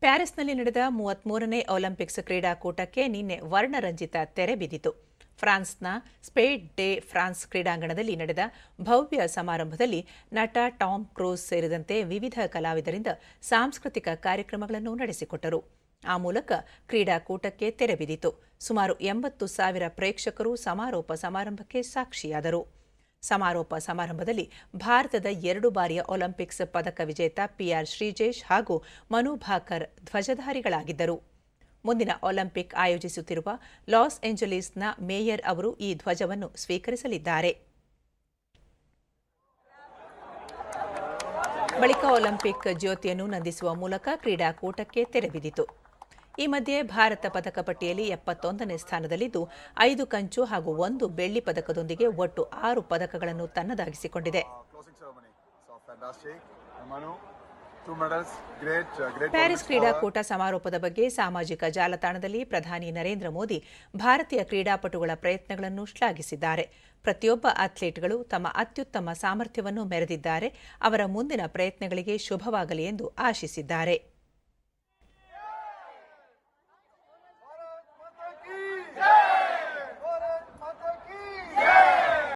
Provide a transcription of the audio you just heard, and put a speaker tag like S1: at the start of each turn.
S1: ಪ್ಯಾರಿಸ್ನಲ್ಲಿ ನಡೆದ ಮೂವತ್ಮೂರನೇ ಒಲಿಂಪಿಕ್ಸ್ ಕ್ರೀಡಾಕೂಟಕ್ಕೆ ನಿನ್ನೆ ವರ್ಣರಂಜಿತ ತೆರೆ ಬಿದ್ದಿತು. ಫ್ರಾನ್ಸ್ನ ಸ್ಪೇಡ್ ಡೇ ಫ್ರಾನ್ಸ್ ಕ್ರೀಡಾಂಗಣದಲ್ಲಿ ನಡೆದ ಭವ್ಯ ಸಮಾರಂಭದಲ್ಲಿ ನಟ ಟಾಮ್ ಕ್ರೂಸ್ ಸೇರಿದಂತೆ ವಿವಿಧ ಕಲಾವಿದರಿಂದ ಸಾಂಸ್ಕೃತಿಕ ಕಾರ್ಯಕ್ರಮಗಳನ್ನು ನಡೆಸಿಕೊಟ್ಟರು. ಆ ಮೂಲಕ ಕ್ರೀಡಾಕೂಟಕ್ಕೆ ತೆರೆ ಬಿದ್ದಿತು. ಸುಮಾರು ಎಂಬತ್ತು ಸಾವಿರ ಪ್ರೇಕ್ಷಕರು ಸಮಾರೋಪ ಸಮಾರಂಭಕ್ಕೆ ಸಾಕ್ಷಿಯಾದರು. ಸಮಾರೋಪ ಸಮಾರಂಭದಲ್ಲಿ ಭಾರತದ ಎರಡು ಬಾರಿಯ ಒಲಿಂಪಿಕ್ಸ್ ಪದಕ ವಿಜೇತ ಪಿಆರ್ ಶ್ರೀಜೇಶ್ ಹಾಗೂ ಮನು ಭಾಕರ್ ಧ್ವಜಧಾರಿಗಳಾಗಿದ್ದರು. ಮುಂದಿನ ಒಲಿಂಪಿಕ್ ಆಯೋಜಿಸುತ್ತಿರುವ ಲಾಸ್ ಏಂಜಲೀಸ್ನ ಮೇಯರ್ ಅವರು ಈ ಧ್ವಜವನ್ನು ಸ್ವೀಕರಿಸಲಿದ್ದಾರೆ. ಬಳಿಕ ಒಲಿಂಪಿಕ್ ಜ್ಯೋತಿಯನ್ನು ನಂದಿಸುವ ಮೂಲಕ ಕ್ರೀಡಾಕೂಟಕ್ಕೆ ತೆರೆಬಿದಿತು ಈ ಮಧ್ಯೆ ಭಾರತ ಪದಕ ಪಟ್ಟಿಯಲ್ಲಿ ಎಪ್ಪತ್ತೊಂದನೇ ಸ್ಥಾನದಲ್ಲಿದ್ದು ಐದು ಕಂಚು ಹಾಗೂ ಒಂದು ಬೆಳ್ಳಿ ಪದಕದೊಂದಿಗೆ ಒಟ್ಟು ಆರು ಪದಕಗಳನ್ನು ತನ್ನದಾಗಿಸಿಕೊಂಡಿದೆ. ಪ್ಯಾರಿಸ್ ಕ್ರೀಡಾಕೂಟ ಸಮಾರೋಪದ ಬಗ್ಗೆ ಸಾಮಾಜಿಕ ಜಾಲತಾಣದಲ್ಲಿ ಪ್ರಧಾನಿ ನರೇಂದ್ರ ಮೋದಿ ಭಾರತೀಯ ಕ್ರೀಡಾಪಟುಗಳ ಪ್ರಯತ್ನಗಳನ್ನು ಶ್ಲಾಘಿಸಿದ್ದಾರೆ. ಪ್ರತಿಯೊಬ್ಬ ಅಥ್ಲೀಟ್ಗಳು ತಮ್ಮ ಅತ್ಯುತ್ತಮ ಸಾಮರ್ಥ್ಯವನ್ನು ಮೆರೆದಿದ್ದಾರೆ. ಅವರ ಮುಂದಿನ ಪ್ರಯತ್ನಗಳಿಗೆ ಶುಭವಾಗಲಿ ಎಂದು ಆಶಿಸಿದ್ದಾರೆ.